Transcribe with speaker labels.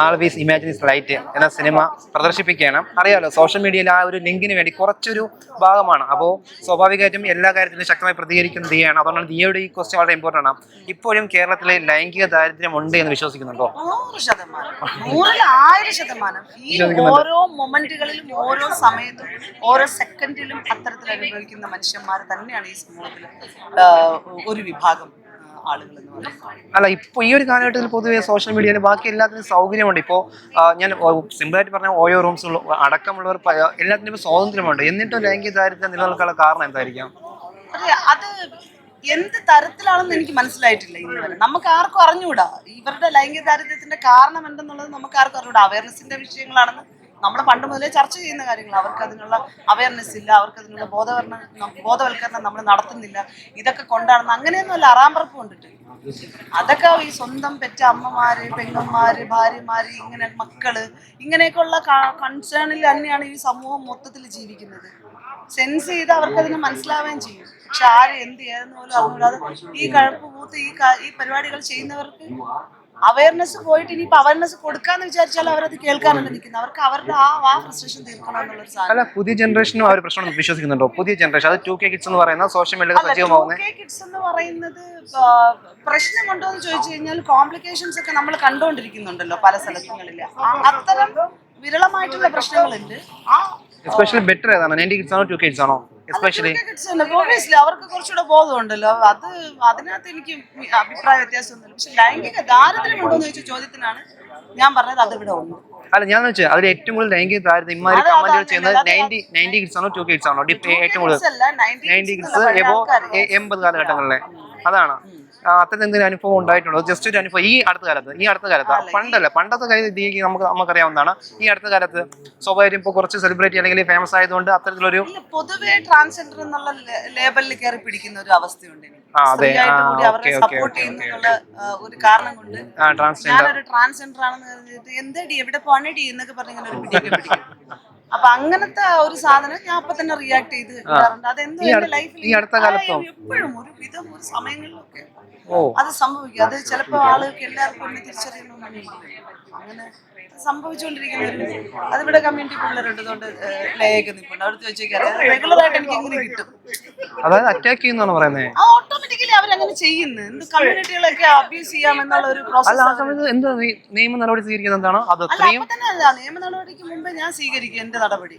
Speaker 1: All we imagine as light എന്ന സിനിമ പ്രദർശിപ്പിക്കുകയാണ്. അറിയാലോ സോഷ്യൽ മീഡിയയിൽ ആ ഒരു ലിങ്കിന് വേണ്ടി കുറച്ചൊരു ഭാഗമാണ്. അപ്പോൾ സ്വാഭാവികമായിട്ടും എല്ലാ കാര്യത്തിലും ശക്തമായി പ്രതികരിക്കുന്ന ദിയാണ് അതുകൊണ്ടാണ് ദിയയുടെ ഈ ക്വസ്റ്റ്യൻ വളരെ ഇമ്പോർട്ടന്റ് ആണ്. ഇപ്പോഴും കേരളത്തിലെ ലൈംഗിക ദാരിദ്ര്യം ഉണ്ട് എന്ന് വിശ്വസിക്കുന്നുണ്ടോ?
Speaker 2: നൂറ് ശതമാനം. നൂറിൽ ആയിരം ശതമാനം. ഈ ഓരോ മൊമെന്റുകളിലും ഓരോ സമയത്തും ഓരോ സെക്കൻഡിലും അത്തരത്തിൽ അനുഭവിക്കുന്ന മനുഷ്യന്മാർ തന്നെയാണ് ഈ സമൂഹത്തിൽ ഒരു വിഭാഗം. ആളുകൾ എന്ന് പറയുന്നത്
Speaker 1: അല്ല ഇപ്പോൾ ഈ ഒരു കാലഘട്ടത്തിൽ പൊതുവെ സോഷ്യൽ മീഡിയയിൽ ബാക്കി എല്ലാത്തിനും സൗകര്യമുണ്ട്. ഇപ്പോൾ ഞാൻ സിമ്പിളായിട്ട് പറഞ്ഞ ഓയോ റൂംസ് അടക്കമുള്ളവർ എല്ലാത്തിനും സ്വാതന്ത്ര്യമുണ്ട്. എന്നിട്ടും ലൈംഗിക ദാരിദ്ര്യം നിലനിൽക്കാനുള്ള കാരണം എന്തായിരിക്കാം?
Speaker 2: അത് എന്ത് തരത്തിലാണെന്ന് എനിക്ക് മനസ്സിലായിട്ടില്ല ഇന്ന് വരെ. നമുക്ക് ആർക്കും അറിഞ്ഞുകൂടാ? ഇവരുടെ ലൈംഗിക ദാരിദ്ര്യത്തിന്റെ കാരണം എന്തെന്നുള്ളത് നമുക്ക് ആർക്കും അറിഞ്ഞൂടാ അവയർനെസിന്റെ വിഷയങ്ങളാണെന്ന് നമ്മൾ പണ്ട് മുതലേ ചർച്ച ചെയ്യുന്ന കാര്യങ്ങൾ. അവർക്ക് അതിനുള്ള അവയർനെസ് ഇല്ല അവർക്ക് അതിനുള്ള ബോധവൽക്കരണം ബോധവൽക്കരണം നമ്മൾ നടത്തുന്നില്ല. ഇതൊക്കെ കൊണ്ടാണെന്ന് അങ്ങനെയൊന്നുമല്ല അറാമ്പറപ്പ് കൊണ്ടിട്ട്. അതൊക്കെ ഈ സ്വന്തം പെറ്റ അമ്മമാര് പെങ്ങന്മാര് ഭാര്യമാര് ഇങ്ങനെ മക്കൾ ഇങ്ങനെയൊക്കെയുള്ള കൺസേണിൽ തന്നെയാണ് ഈ സമൂഹം മൊത്തത്തിൽ ജീവിക്കുന്നത്. സെൻസ് ചെയ്ത് അവർക്ക് അതിനെ മനസ്സിലാവുകയും ചെയ്യും. പക്ഷെ ആര് എന്ത് ഏതെന്ന് പോലും അറിഞ്ഞൂടാതെ ഈ കഴപ്പ് പൂത്ത് ഈ ഈ പരിപാടികൾ ചെയ്യുന്നവർക്ക് അവയർനെസ് പോയിട്ട് ഇനി അവയർനെസ് കൊടുക്കാന്ന് വിചാരിച്ചാൽ അവരത് കേൾക്കാനല്ല നിൽക്കുന്നത്. അവർക്ക് അവരുടെ ആ ആ ഫ്രസ്ട്രേഷൻ തീർക്കണം സാധനം
Speaker 1: അല്ല പുതിയ ജനറേഷനും ആ ഒരു പ്രശ്നം വിശ്വസിക്കുന്നുണ്ടോ? പുതിയ ജനറേഷൻ അത് ടു കെ കിഡ്സ് എന്ന് പറയുന്ന സോഷ്യൽ മീഡിയ സജീവമാവുന്ന?
Speaker 2: കിഡ്സ് എന്ന് പറയുന്നത് പ്രശ്നമുണ്ടോ എന്ന് ചോദിച്ചു കഴിഞ്ഞാൽ കോംപ്ലിക്കേഷൻസ് ഒക്കെ നമ്മൾ കണ്ടുകൊണ്ടിരിക്കുന്നുണ്ടല്ലോ പല സ്ഥലങ്ങളിൽ അത്തരം വിരളമായിട്ടുള്ള പ്രശ്നങ്ങളുണ്ട്. ആ
Speaker 1: എസ്പെഷ്യലി ബെറ്റർ ഏതാണ്? നയന്റി കിഡ്സ് ആണോ ടു കിഡ്സ് ആണോ? എസ്പെഷ്യലി
Speaker 2: ഒബ്വിയസ്ലി അവർക്ക് കുറച്ചുകൂടെ ബോധമുണ്ടല്ലോ. അത് അതിനകത്ത് എനിക്ക് അഭിപ്രായ വ്യത്യാസമൊന്നുമില്ല. പക്ഷെ ലൈംഗിക ദാരിദ്ര്യം ഉണ്ടോ എന്ന് ചോദിച്ച ചോദ്യത്തിനാണ് ഞാൻ പറഞ്ഞത് അത് ഇവിടെ ഉണ്ട്
Speaker 1: അല്ല ഞാൻ വെച്ചാൽ അതിൽ ഏറ്റവും കൂടുതൽ ലൈംഗിക ഇമാതിരി
Speaker 2: അത്
Speaker 1: കമന്റുകൾ ചെയ്യുന്നത് നയന്റി നയന്റി കിഡ്സ് ആണോ ടു കിഡ്സ് ആണോ? ഏറ്റവും കൂടുതൽ
Speaker 2: Kids 90 നയന്റി
Speaker 1: കിഡ്സ് എബോ. എൺപത് കാലഘട്ടങ്ങളിലെ. അതാണ്. അത്തരം എന്തെങ്കിലും അനുഭവം ഉണ്ടായിട്ടുണ്ടോ? ജസ്റ്റ് ഒരു അനുഭവം. ഈ അടുത്ത കാലത്ത് ഈ അടുത്ത കാലത്ത് പണ്ടല്ല പണ്ടത്തെ കാര്യം നമുക്ക് നമുക്കറിയാവുന്നതാണ്. ഈ അടുത്ത കാലത്ത് സ്വാഭാവികം ഇപ്പോൾ കുറച്ച് സെലിബ്രിറ്റി അല്ലെങ്കിൽ ഫേമസ് ആയതുകൊണ്ട് അത്തരത്തിലൊരു
Speaker 2: പൊതുവേ ട്രാൻസ്ജെൻഡർ എന്നുള്ള ലേബലിൽ കയറി പിടിക്കുന്ന ഒരു അവസ്ഥയുണ്ട് ഒരു കാരണം കൊണ്ട്
Speaker 1: ട്രാൻസ്ജെൻഡർ
Speaker 2: ആണെന്ന് എന്തടി എവിടെ പോണടി എന്നൊക്കെ പറഞ്ഞ് അപ്പൊ അങ്ങനത്തെ ഒരു സാധനം ഞാൻ അപ്പൊ തന്നെ റിയാക്ട് ചെയ്ത് ഇടാറുണ്ട് അതെന്തോ എന്റെ ലൈഫിൽ? എപ്പോഴും ഒരു വിധം ഒരു സമയങ്ങളിലൊക്കെ അത് സംഭവിക്കും. അത് ചിലപ്പോ ആളുകൾക്ക് എല്ലാവർക്കും എന്നെ തിരിച്ചറിയണമെന്നില്ല അങ്ങനെ സംഭവിച്ചുകൊണ്ടിരിക്കുന്ന ഒരു അതിവിടെ കമ്മ്യൂണിറ്റി പിള്ളേരുണ്ട്. ലേക്ക് നിൽപ്പുണ്ട് അടുത്ത് വെച്ചേക്കാറ് റെഗുലർ ആയിട്ട് എനിക്ക് ഇങ്ങനെ കിട്ടും?
Speaker 1: അതായത് അറ്റാക്ക് ചെയ്യുന്നതാണ് പറയുന്നത്
Speaker 2: ഓട്ടോമാറ്റിക്കലി അവരങ്ങനെ ചെയ്യുന്നു? എന്ത് കമ്മ്യൂണിറ്റികളൊക്കെ അബ്യൂസ് ചെയ്യാമെന്നുള്ള ഒരു
Speaker 1: അല്ല
Speaker 2: പ്രോസസ്
Speaker 1: ആ സമയത്ത് എന്ത് നിയമ നടപടി സ്വീകരിക്കുന്നത് എന്താണ്? അത്
Speaker 2: അല്ല
Speaker 1: അത്രയും
Speaker 2: അപ്പൊ തന്നെ അല്ല നിയമ നടപടിക്ക് മുമ്പേ ഞാൻ സ്വീകരിക്കും എന്റെ നടപടി.